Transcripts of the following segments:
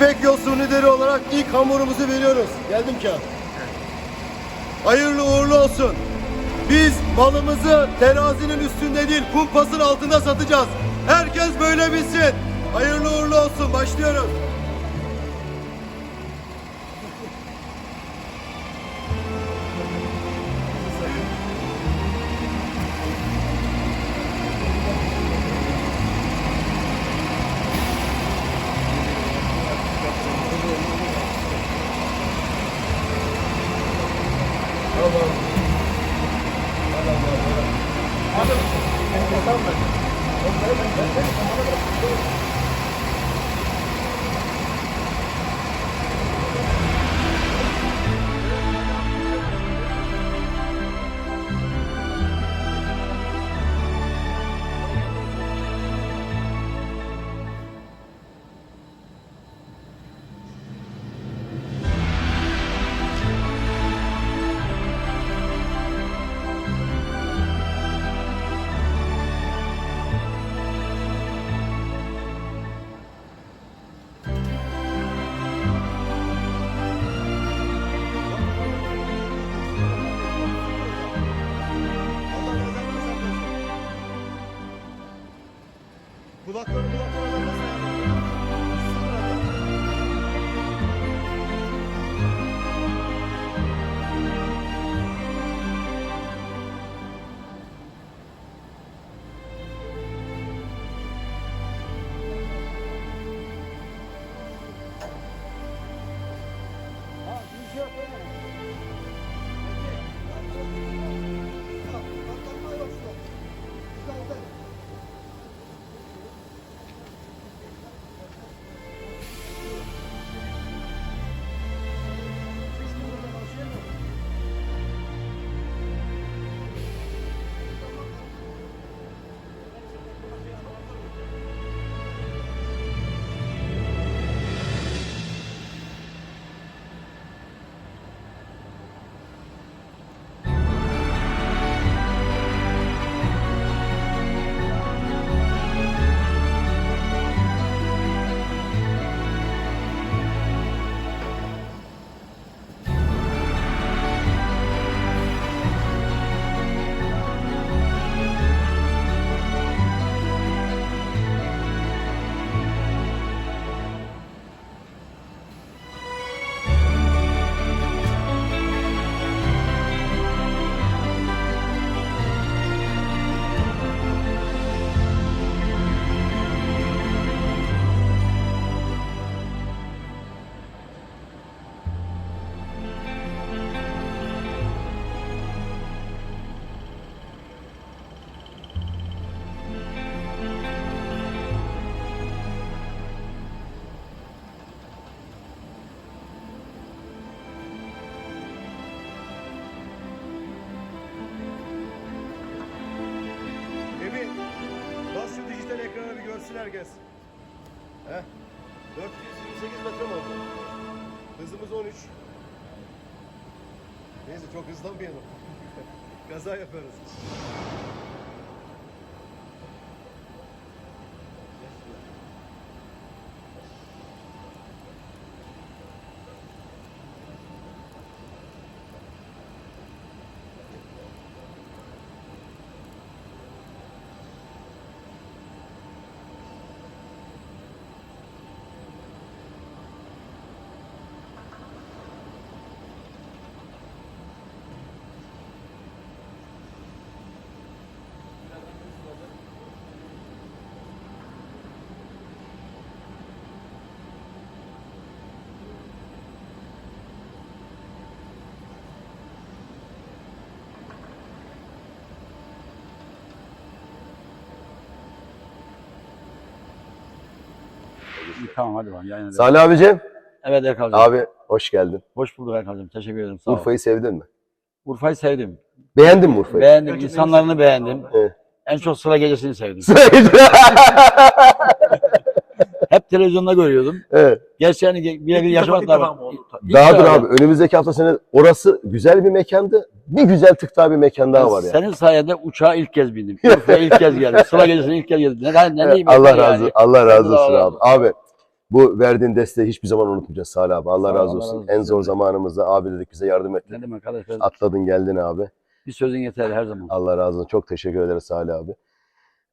İpek Yosunlu Deri olarak ilk hamurumuzu veriyoruz. Geldim ki. Hayırlı uğurlu olsun. Biz malımızı terazinin üstünde değil kumpasın altında satacağız. Herkes böyle bilsin. Hayırlı uğurlu olsun. Başlıyoruz. Herkes. Heh, 428 metre mi oldu? Hızımız 13. Neyse çok hızlanmayalım. Kaza yaparız. Tamam hadi bakalım yayına devam. Salih abicim. Evet Erkal'cığım. Abi hoş geldin. Hoş bulduk Erkal'cığım. Teşekkür ederim. Sağ ol. Urfa'yı sevdin mi? Urfa'yı sevdim. Beğendin mi Urfa'yı? Beğendim. insanlarını beğendim. Evet. En çok sıra gecesini sevdim. Hep televizyonda görüyordum. evet. Gerçi hani birebir yaşamadılar. Daha dur abi. Önümüzdeki hafta senin orası güzel bir mekandı. Bir güzel tık daha bir mekan daha var yani. Senin sayende uçağa ilk kez bindim. Urfa'ya ilk kez geldim. Sıra gecesine ilk kez geldim. Ne, ne, ne diyeyim? Allah yani? razı Allah razı olsun abi. Abi Bu verdiğin desteği hiçbir zaman unutmayacağız Salih abi. Allah ol, razı Allah olsun. razı olsun. En zor zamanımızda abi dedik bize yardım ettin. Ne demek arkadaşlar? Atladın geldin abi. Bir sözün yeter her zaman. Allah razı olsun. Çok teşekkür ederiz Salih abi.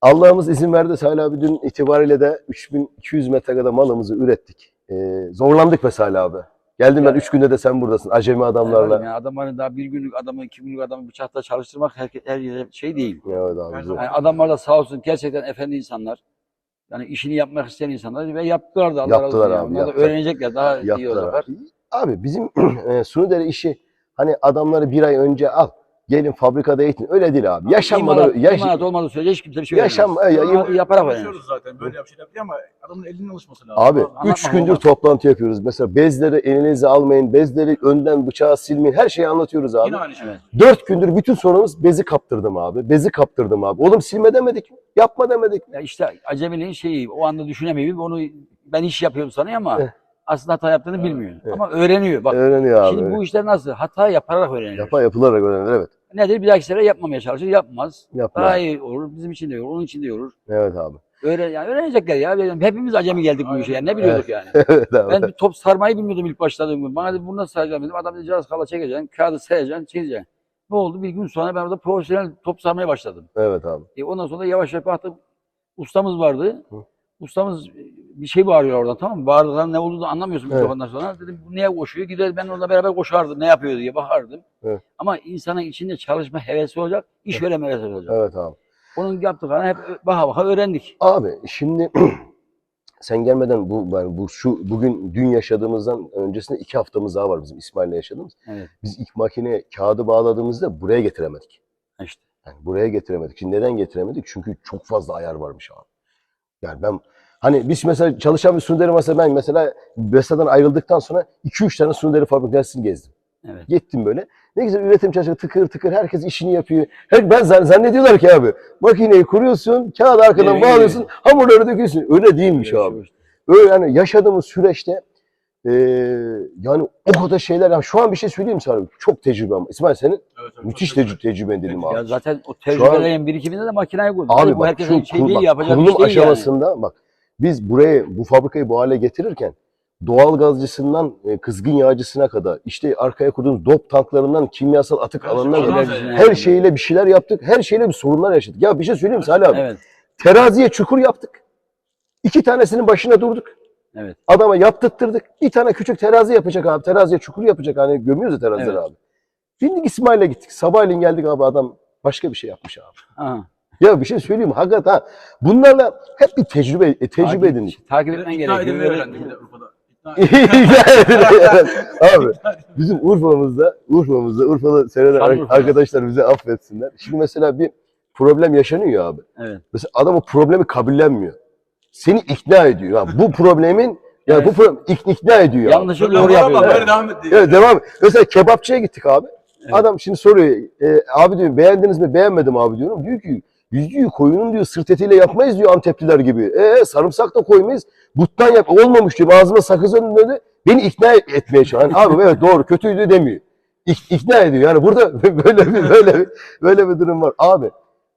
Allah'ımız izin verdi Salih abi. Dün itibariyle de 3200 metrekare malımızı ürettik. Ee, zorlandık be Salih abi. Geldim ben Ya- 3 günde de sen buradasın. Acemi adamlarla. Yani adamların daha bir günlük adamı, iki günlük adamı bıçakla çalıştırmak her, her şey değil. Evet abi. Yani adamlar da sağ olsun gerçekten efendi insanlar. Yani işini yapmak isteyen insanlar ve yaptılar da Allah razı Yaptılar olsun. abi, da yaptılar. öğrenecekler daha iyi Yaptılar olacaklar. abi. Abi bizim e, Sunudere işi hani adamları bir ay önce al. Gelin fabrikada eğitin. Öyle değil abi. Yaşanmadan, İmalat, yaş, imalat olmadığı sürece hiç kimse bir şey yaşam, öğrenmez. ya- İmalat yaparak. Konuşuyoruz zaten böyle bir şeyler yapıyor ama adamın elinin alışması lazım. Abi Anlatma 3 Anlatma gündür olmaz. toplantı yapıyoruz. Mesela bezleri elinize almayın, bezleri önden bıçağı silmeyin. Her şeyi anlatıyoruz abi. Yine aynı şey. Evet. 4 gündür bütün sorunumuz bezi kaptırdım abi. Bezi kaptırdım abi. Oğlum silme demedik mi? Yapma demedik mi? Ya işte acemiliğin şeyi o anda düşünemeyip onu ben iş yapıyorum sanıyor ama Eh. Aslında hata yaptığını Evet, bilmiyor. evet. Ama öğreniyor. Bak Öğreniyor abi. şimdi bu işler nasıl? Hata yaparak öğreniyor. Yapa yapılarak öğrenir evet. Nedir? Bir dahaki sefer yapmamaya çalışır. Yapmaz. Yapma. Daha iyi olur. Bizim için de olur. Onun için de olur. Evet abi. Öğren, yani öğrenecekler ya. Hepimiz acemi geldik bu işe. Yani ne biliyorduk yani. evet abi. Ben bir top sarmayı bilmiyordum ilk başladığım gün. Bana dedi bunu nasıl saracağım dedim. Adam dedi cihaz kala çekeceksin, kağıdı sayacaksın, çizeceksin. Ne oldu? Bir gün sonra ben orada profesyonel top sarmaya başladım. Evet abi. E ondan sonra yavaş yavaş baktım. Ustamız vardı. Hı. Ustamız bir şey bağırıyor oradan tamam mı? Bağırdıklarının ne olduğunu anlamıyorsun Evet. mikrofondan sonra. Dedim bu niye koşuyor? Gider ben onunla beraber koşardım. Ne yapıyor diye bakardım. Evet. Ama insanın içinde çalışma hevesi olacak, iş öğrenme hevesi olacak. Evet abi. Onun yaptıklarını hep baka baka öğrendik. Abi şimdi sen gelmeden bu yani bu şu bugün dün yaşadığımızdan öncesinde iki haftamız daha var bizim İsmail'le yaşadığımız. Evet. Biz ilk makineye kağıdı bağladığımızda buraya getiremedik. İşte. Yani buraya getiremedik. Şimdi neden getiremedik? Çünkü çok fazla ayar varmış abi. Yani ben hani biz mesela çalışan bir sunderi mesela ben mesela Besa'dan ayrıldıktan sonra 2-3 tane sunderi fabrikasını gezdim. Evet. Gittim böyle. Ne güzel üretim çalışıyor. Tıkır tıkır herkes işini yapıyor. Her, ben zan- zannediyorlar ki abi makineyi kuruyorsun, kağıdı arkadan Evet, bağlıyorsun, evet. hamurları döküyorsun. Öyle değilmiş Öyle abi. şey. Öyle yani yaşadığımız süreçte eee, yani o kadar şeyler. Yani şu an bir şey söyleyeyim sana? Çok tecrübe ama. İsmail senin Evet, evet, müthiş tecrübe, tecrüben dedim abi. Ya zaten o an- tecrübelerin birikiminde de makineyi kurduk. Abi bu bak herkesin şu şey değil, yapacak kurulum iş değil yani. aşamasında bak biz burayı bu fabrikayı bu hale getirirken doğal gazcısından e, kızgın yağcısına kadar işte arkaya kurduğumuz dop tanklarından kimyasal atık Her alanına şey- kadar her şeyle bir şeyler yaptık. Her şeyle bir sorunlar yaşadık. Ya bir şey söyleyeyim mi Salih abi? Evet. Teraziye çukur yaptık. İki tanesinin başına durduk. Evet. Adama yaptırttırdık. Bir tane küçük terazi yapacak abi. Teraziye çukur yapacak. Hani gömüyoruz ya terazileri Evet. abi. Bindik İsmail'e gittik. Sabahleyin geldik abi adam başka bir şey yapmış abi. Aha. Ya bir şey söyleyeyim? Hakikaten ha. Bunlarla hep bir tecrübe e, tecrübe Takip- edindik. Takip etmen İkna gerekiyor. edilmeyi Böyle- öğrendik bir de Urfa'da. İkna abi bizim Urfa'mızda Urfa'mızda Urfa'da seyreden arkadaşlar bizi affetsinler. Şimdi mesela bir problem yaşanıyor ya abi. Evet. Mesela adam o problemi kabullenmiyor. Seni ikna ediyor. Ha, bu problemin yani Evet. bu problem ik- ikna ediyor. abi. Yanlışı doğru ama yapıyor. Böyle devam et diye. Evet devam. Mesela kebapçıya gittik abi. Evet. Adam şimdi soruyor. e, abi diyor beğendiniz mi? Beğenmedim abi diyorum. Diyor ki yüzüğü koyunun diyor sırt etiyle yapmayız diyor Antepliler gibi. E sarımsak da koymayız. Buttan yap. Olmamış diyor. Ağzıma sakız önünde beni ikna etmeye çalışıyor. Yani abi evet doğru kötüydü demiyor. İk, ikna ediyor. Yani burada böyle bir böyle bir böyle bir durum var. Abi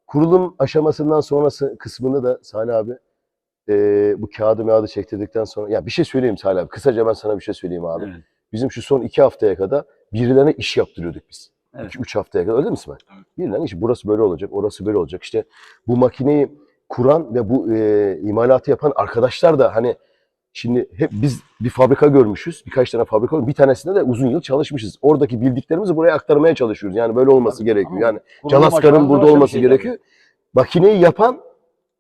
kurulum aşamasından sonrası kısmını da Salih abi e, bu kağıdı mağadı çektirdikten sonra ya bir şey söyleyeyim Salih abi. Kısaca ben sana bir şey söyleyeyim abi. Evet. Bizim şu son iki haftaya kadar birilerine iş yaptırıyorduk biz. Evet. İki, üç haftaya kadar öyle mi İsmail? Evet. Birilerine iş. Burası böyle olacak, orası böyle olacak. İşte bu makineyi kuran ve bu e, imalatı yapan arkadaşlar da hani şimdi hep biz bir fabrika görmüşüz. Birkaç tane fabrika. Bir tanesinde de uzun yıl çalışmışız. Oradaki bildiklerimizi buraya aktarmaya çalışıyoruz. Yani böyle olması gerekiyor. Ama Yani Calaskar'ın burada olması şey gerekiyor. Makineyi yapan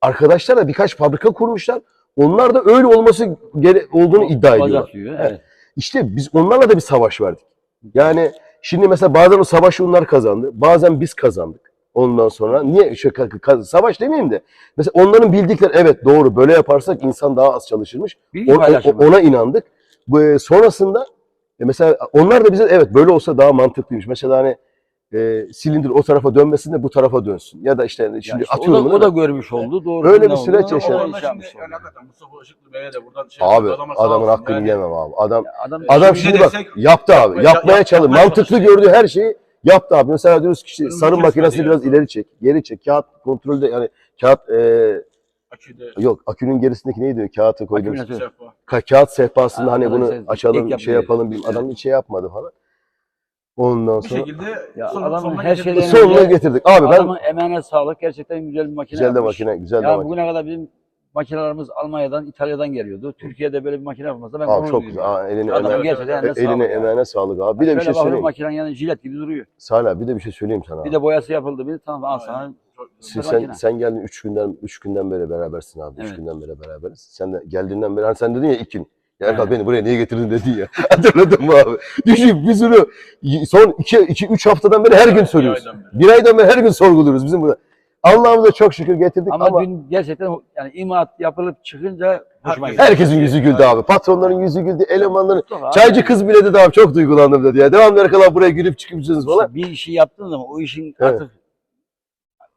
arkadaşlar da birkaç fabrika kurmuşlar. Onlar da öyle olması gere- olduğunu tabii. iddia ediyorlar. Diyor. Evet. İşte biz onlarla da bir savaş verdik. Yani şimdi mesela bazen o savaşı onlar kazandı. Bazen biz kazandık. Ondan sonra niye şu ka- savaş demeyeyim de mesela onların bildikleri evet doğru böyle yaparsak insan daha az çalışırmış. Bilgi O- o- paylaşımı. ona inandık. E, sonrasında e, mesela onlar da bize evet böyle olsa daha mantıklıymış. Mesela hani e, silindir o tarafa dönmesin de bu tarafa dönsün. Ya da işte Ya şimdi işte atıyorum o da, o da görmüş oldu. Doğru Öyle bir süreç yani hakikaten Mustafa Işıklı Bey'e de buradan şey abi adamın hakkını yani. yemem abi. Adam Adam, Adam Şimdi şimdi bak desek- yaptı abi. Yapmaya- Yapmaya yap- çalış. Mantıklı gördüğü her şeyi yaptı abi. Mesela diyoruz ki işte sarım makinesini biraz ya. ileri çek. Geri çek. Kağıt kontrolde yani kağıt e, Aküde. Yok akünün gerisindeki neydi? Kağıtı. Sehpa. Ka- kağıt sehpasında Ha, hani bunu açalım şey yapalım bilmem. Adam hiç şey yapmadı falan. Ondan Bir sonra şekilde Ya son- adamın sonuna her getirdik. şeyden sonuna getirdik. Abi ben Adamın emeğine sağlık. Gerçekten güzel bir makine güzel de yapmış. makine, güzel de Ya makine. bugüne kadar bizim makinelerimiz Almanya'dan, İtalya'dan geliyordu. Türkiye'de böyle bir makine yapılmasa ben Abi gurur çok duyuyorum. güzel. Aa, eline, Adam emeğine, gerçekten eline eline sağlık ya. emeğine sağlık abi. Bir de bir Şöyle şey bakıyorum söyleyeyim. makinen yani jilet gibi duruyor. Salih bir de bir şey söyleyeyim sana. Bir abi. de boyası yapıldı. Bir tamam al sana. Sen, makine. sen geldin 3 günden 3 günden beri berabersin abi. 3 Evet. günden beri beraberiz. Sen de geldiğinden beri hani sen dedin ya ilk gün. Ya Erkan beni buraya niye getirdin dedin ya. Hatırladın mı abi? Düşün biz bunu son 2 2 3 haftadan beri her gün Bir soruyoruz. aydan beri. Bir aydan beri her gün sorguluyoruz bizim burada. Allah'ımıza çok şükür getirdik Ama, ama, dün gerçekten yani imat yapılıp çıkınca hoşuma gitti. herkesin yüzü güldü abi. Patronların yüzü güldü, elemanların. Abi, Çaycı kız bile dedi abi çok duygulandım dedi ya. Devamlı abi buraya gülüp çıkıyorsunuz falan. işte bir işi yaptığın zaman o işin Evet. artık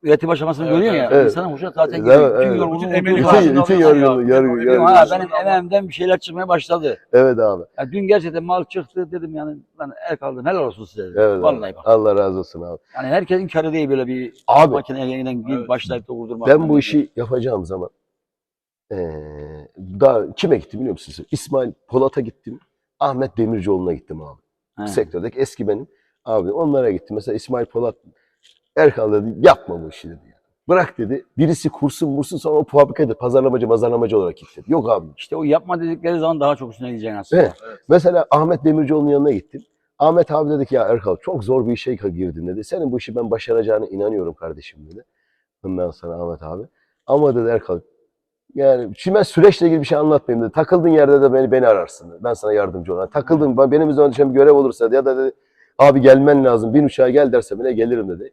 üretim aşamasını Evet, görüyorsun ya. evet. insanın hoşuna zaten Evet, gidiyor. evet. Bütün yorgunluğu Bütün. Bütün, bütün yorgunluğu, yargı. ha, benim emeğimden bir şeyler çıkmaya başladı. Evet abi. Ya dün gerçekten mal çıktı dedim yani ben el kaldım helal olsun size. dedim. Evet. Vallahi bak. Allah razı olsun abi. Yani herkesin karı değil böyle bir Abi makine yeniden Evet. başlayıp da kurdurmak. ben bu işi yapacağım zaman eee daha kime gittim biliyor musunuz? İsmail Polat'a gittim. Ahmet Demircioğlu'na gittim abi. He. Sektördeki eski benim. Abi onlara gittim. Mesela İsmail Polat Erkan dedi yapma bu işi dedi. Bırak dedi. Birisi kursun vursun sonra o fabrikada pazarlamacı pazarlamacı olarak git dedi. Yok abi. İşte o yapma dedikleri zaman daha çok üstüne gideceksin aslında. Evet. Mesela Ahmet Demircioğlu'nun yanına gittim. Ahmet abi dedi ki ya Erkal çok zor bir işe girdin dedi. Senin bu işi ben başaracağına inanıyorum kardeşim dedi. Bundan sonra Ahmet abi. Ama dedi Erkal yani şimdi ben süreçle ilgili bir şey anlatmayayım dedi. Takıldığın yerde de beni beni ararsın dedi. Ben sana yardımcı olurum. Takıldığım ben- benim üzerime düşen bir görev olursa ya da dedi abi gelmen lazım. Bin uçağa gel derse bile gelirim dedi.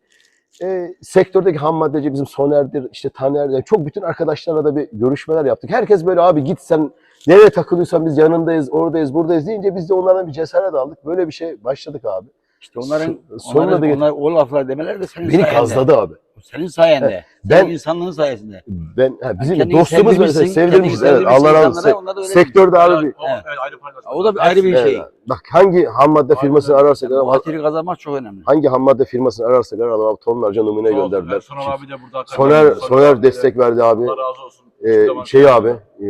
E, sektördeki ham maddeci bizim Soner'dir, işte Taner, yani çok bütün arkadaşlarla da bir görüşmeler yaptık. Herkes böyle abi git sen nereye takılıyorsan biz yanındayız, oradayız, buradayız deyince biz de onlardan bir cesaret aldık. Böyle bir şey başladık abi. İşte onların, So- sonuna onların, da onlar, o laflar demeler de senin Beni sayende. kazladı abi. Senin sayende. Ben- Senin insanlığın sayesinde. Ben ha, bizim Kendini dostumuz mesela sevdirmişiz. kendini Evet Allah sevdirmişsin razı olsun. insanlara, onlar da öyle Sektörde abi bir O, Evet. evet, ayrı paylaşma. O da bir ayrı bir Evet şey. Bak hangi ham madde firmasını Aynen. ararsak Yani ararsak hatiri kazanmak çok önemli. hangi ham madde firmasını ararsak arayalım abi tonlarca numune Sağ olsun. gönderdiler. Soner abi de burada. Soner Soner destek verdi abi. Allah razı olsun. Ee, zaman- şey abi, e,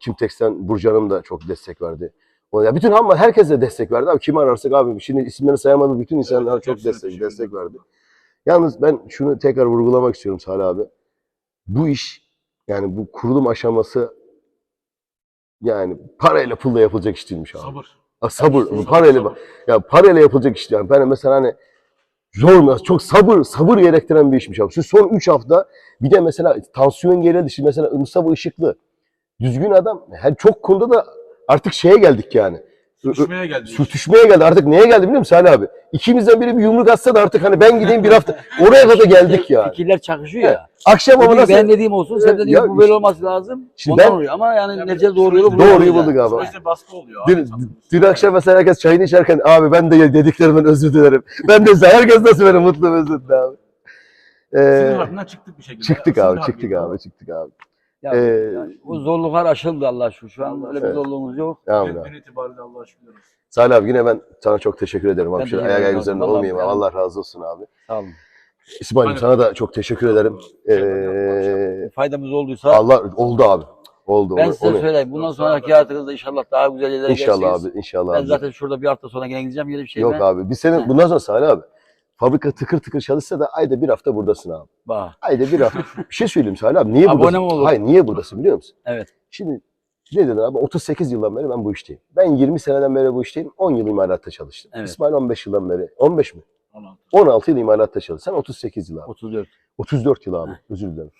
Kimtex'ten Burcu Hanım da çok destek verdi. Ya bütün ham herkes de destek verdi abi. Kimi ararsak abi şimdi isimlerini sayamadım bütün insanlar Evet, çok destek destek verdi. Yalnız ben şunu tekrar vurgulamak istiyorum Salih abi. Bu iş yani bu kurulum aşaması yani parayla pulla yapılacak iş değilmiş abi. Sabır. Ha, sabır, Sabır, parayla sabır. ya parayla yapılacak iş yani. Ben mesela hani zor? Çok sabır, sabır gerektiren bir işmiş abi. Şu son 3 hafta bir de mesela tansiyon gerildi. Şimdi mesela Mustafa Işıklı. Düzgün adam. Her çok konuda da artık şeye geldik yani. Sürüşmeye geldi. Sürtüşmeye geldi. Artık neye geldi biliyor musun Salih abi? İkimizden biri bir yumruk atsa da artık hani ben gideyim bir hafta. Oraya kadar geldik yani. Fikirler çakışıyor ya. Akşam ama nasıl? ben dediğim olsun, sen dediğin ya bu böyle olması lazım. Şimdi Ondan ben- oluyor ama yani Yani netice doğruyu sürekli- buluyoruz. Doğruyu bulduk abi. Süreçte baskı oluyor. abi Dün, dün akşam mesela herkes çayını içerken abi ben de dediklerimden özür dilerim. Ben de herkes nasıl böyle mutlu mesut abi. Sizin Ee, harfinden çıktık bir şekilde. çıktık Sizin abi, çıktık abi, çıktık abi. Ya, Ee, yani o zorluklar aşıldı Allah şu. Şu an öyle bir Evet. zorluğumuz yok. Dün abi. dün itibariyle Allah'a şükür. Salih abi yine ben sana çok teşekkür ederim abi. Ben Şöyle teşekkür ayak ayak ederim. üzerinde Allah- olmayayım abi. Allah- Allah razı olsun abi. Sağ olun. İsmail'im Aynen. sana da çok teşekkür ederim. Ee, Faydamız olduysa Allah oldu abi. Oldu. ben onu- size onu- söyleyeyim. Bundan sonraki sağ olun. hayatınızda inşallah daha güzel yerlere İnşallah gelirsiniz. abi, inşallah Ben abi. zaten şurada bir hafta sonra gene gideceğim. Yeni bir şey Yok abi. Biz senin bundan sonra Salih abi. Fabrika tıkır tıkır çalışsa da ayda bir hafta buradasın abi. Bak. Ayda bir hafta. bir şey söyleyeyim Salih abi. Niye Abone buradasın? olur? Hayır niye buradasın biliyor musun? Evet. Şimdi ne dedin abi? 38 yıldan beri ben bu işteyim. Ben 20 seneden beri bu işteyim. 10 yıl imalatta çalıştım. Evet. İsmail 15 yıldan beri. 15 mi? 16. 16 yıl imalatta çalıştı. Sen 38 yıl abi. 34. 34 yıl abi. Heh. Özür dilerim.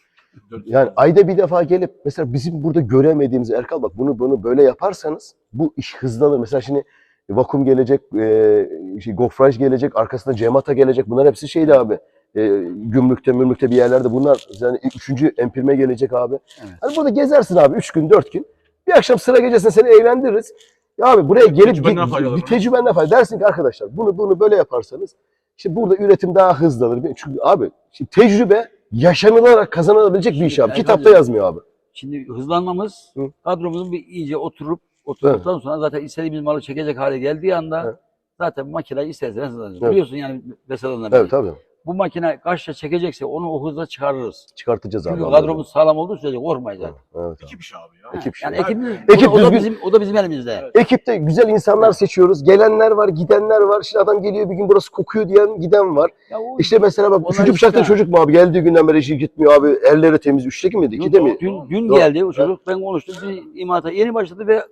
Yani ayda bir defa gelip mesela bizim burada göremediğimiz Erkal bak bunu bunu böyle yaparsanız bu iş hızlanır. Mesela şimdi vakum gelecek, e, şey, gofraj gelecek, arkasında cemata gelecek. Bunlar hepsi şeydi abi. E, gümrükte, mümrükte bir yerlerde bunlar yani üçüncü empirme gelecek abi. Evet. Hani burada gezersin abi üç gün, dört gün. Bir akşam sıra gecesinde seni eğlendiririz. Ya abi buraya gelip bir, bir tecrübenden fayda. Dersin ki arkadaşlar bunu bunu böyle yaparsanız işte burada üretim daha hızlanır. Çünkü abi şimdi tecrübe yaşanılarak kazanılabilecek bir iş abi. Kitapta yazmıyor abi. Şimdi hızlanmamız Hı. kadromuzun bir iyice oturup oturduktan sonra zaten istediğimiz malı çekecek hale geldiği anda Evet. zaten makineyi isterseniz. Evet. Biliyorsun yani Vesalan'la beri. Evet tabii. bu makine kaçta çekecekse onu o hızla çıkarırız. Çıkartacağız abi. Çünkü anladım. kadromuz sağlam olduğu sürece korkmayız. Evet, abi. Ekip işi abi ya. Ekip işi. Yani ekibimiz, ekip o, da- o da düzgün- bizim, o da bizim elimizde. Evet. Ekipte güzel insanlar seçiyoruz. Gelenler var, gidenler var. Şimdi adam geliyor bir gün burası kokuyor diyen giden var. Ya o- İşte mesela bak üçüncü bıçakta işte. çocuk mu abi? Geldiği günden beri işi gitmiyor abi. Elleri temiz. Üçteki miydi? İkide mi? Dün, dün Doğru. geldi o çocuk. Ben konuştum. Bir imata yeni başladı ve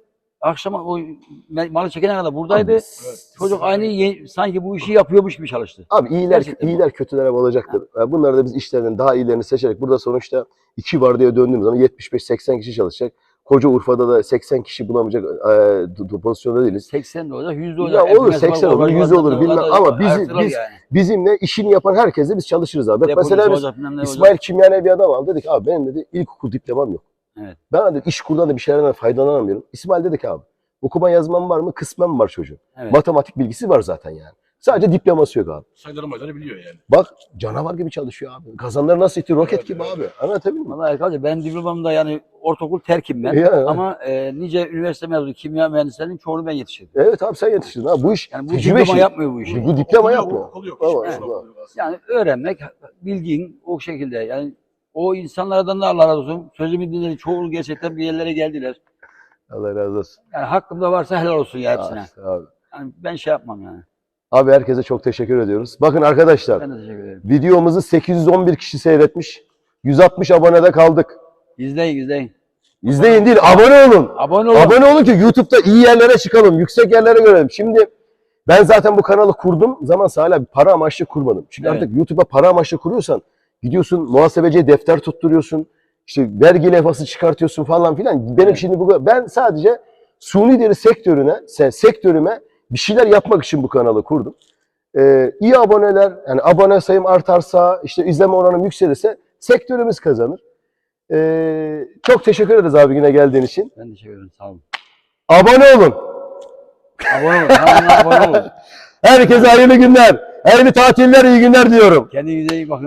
akşama o malı çekene kadar buradaydı. Abi, Çocuk aynı ye- sanki bu işi yapıyormuş gibi çalıştı. Abi iyiler, Gerçekten iyiler kötüler hep olacaktır. Yani Bunları da biz işlerinin daha iyilerini seçerek burada sonuçta iki var diye döndüğümüz zaman 75-80 kişi çalışacak. Koca Urfa'da da 80 kişi bulamayacak e, du- du- pozisyonda değiliz. 80 de olacak, 100 de Ya olacak. olur, Enfes var, 80 olur, oraj 100 var, olur, zaten bilmem. Ama bizi- artırır biz- yani. Bizimle işini yapan herkesle biz çalışırız abi. Bak Deposu mesela biz olacak, bilmem ne İsmail olacak. Kimyane bir adam aldı. Dedik abi benim dedi ilkokul diplomam yok. Evet. Ben dedi iş kurdan da bir şeylerden faydalanamıyorum. İsmail dedik abi okuma yazmam var mı? Kısmen var çocuğun. Evet. Matematik bilgisi var zaten yani. Sadece diploması yok abi. Sayıları mayları biliyor yani. Bak canavar gibi çalışıyor abi. Kazanları nasıl itiyor? Roket Evet, gibi evet, abi. evet. Anlatabiliyor muyum? Vallahi Erkan Hoca, ben diplomamda yani ortaokul terkim ben. Ya. Ama e, nice üniversite mezunu kimya mühendislerinin çoğunu ben yetiştirdim. Evet abi sen yetiştirdin ha. Bu iş Yani bu tecrübe diploma işi. yapmıyor bu işi. Bu diploma Okulu yok, yapmıyor. Okulu yok. Evet. şey okulu yok aslında. Yani öğrenmek, bilgin o şekilde. Yani o insanlardan da Allah razı olsun. Sözümü dinledi. Çoğu gerçekten bir yerlere geldiler. Allah razı olsun. Yani hakkımda varsa helal olsun ya hepsine. Abi. Yani ben şey yapmam yani. abi herkese çok teşekkür ediyoruz. Bakın arkadaşlar Ben de teşekkür ederim. videomuzu 811 kişi seyretmiş. 160 abonede kaldık. İzleyin izleyin. İzleyin değil abone olun. Abone olun. Abone olun ki YouTube'da iyi yerlere çıkalım, yüksek yerlere görelim. Şimdi ben zaten bu kanalı kurdum zaman hala para amaçlı kurmadım. Çünkü Evet. artık YouTube'a para amaçlı kuruyorsan gidiyorsun muhasebeciye defter tutturuyorsun. işte vergi levhası çıkartıyorsun falan filan. Benim şimdi bu ben sadece suni deri sektörüne, se- sektörüme bir şeyler yapmak için bu kanalı kurdum. Ee, iyi aboneler, yani abone sayım artarsa, işte izleme oranım yükselirse sektörümüz kazanır. Ee, çok teşekkür ederiz abi yine geldiğin için. Ben teşekkür ederim. Sağ olun. Abone olun. Abone olun. Abone olun. Herkese hayırlı günler. Hayırlı tatiller, iyi günler diyorum. Kendinize iyi bakın.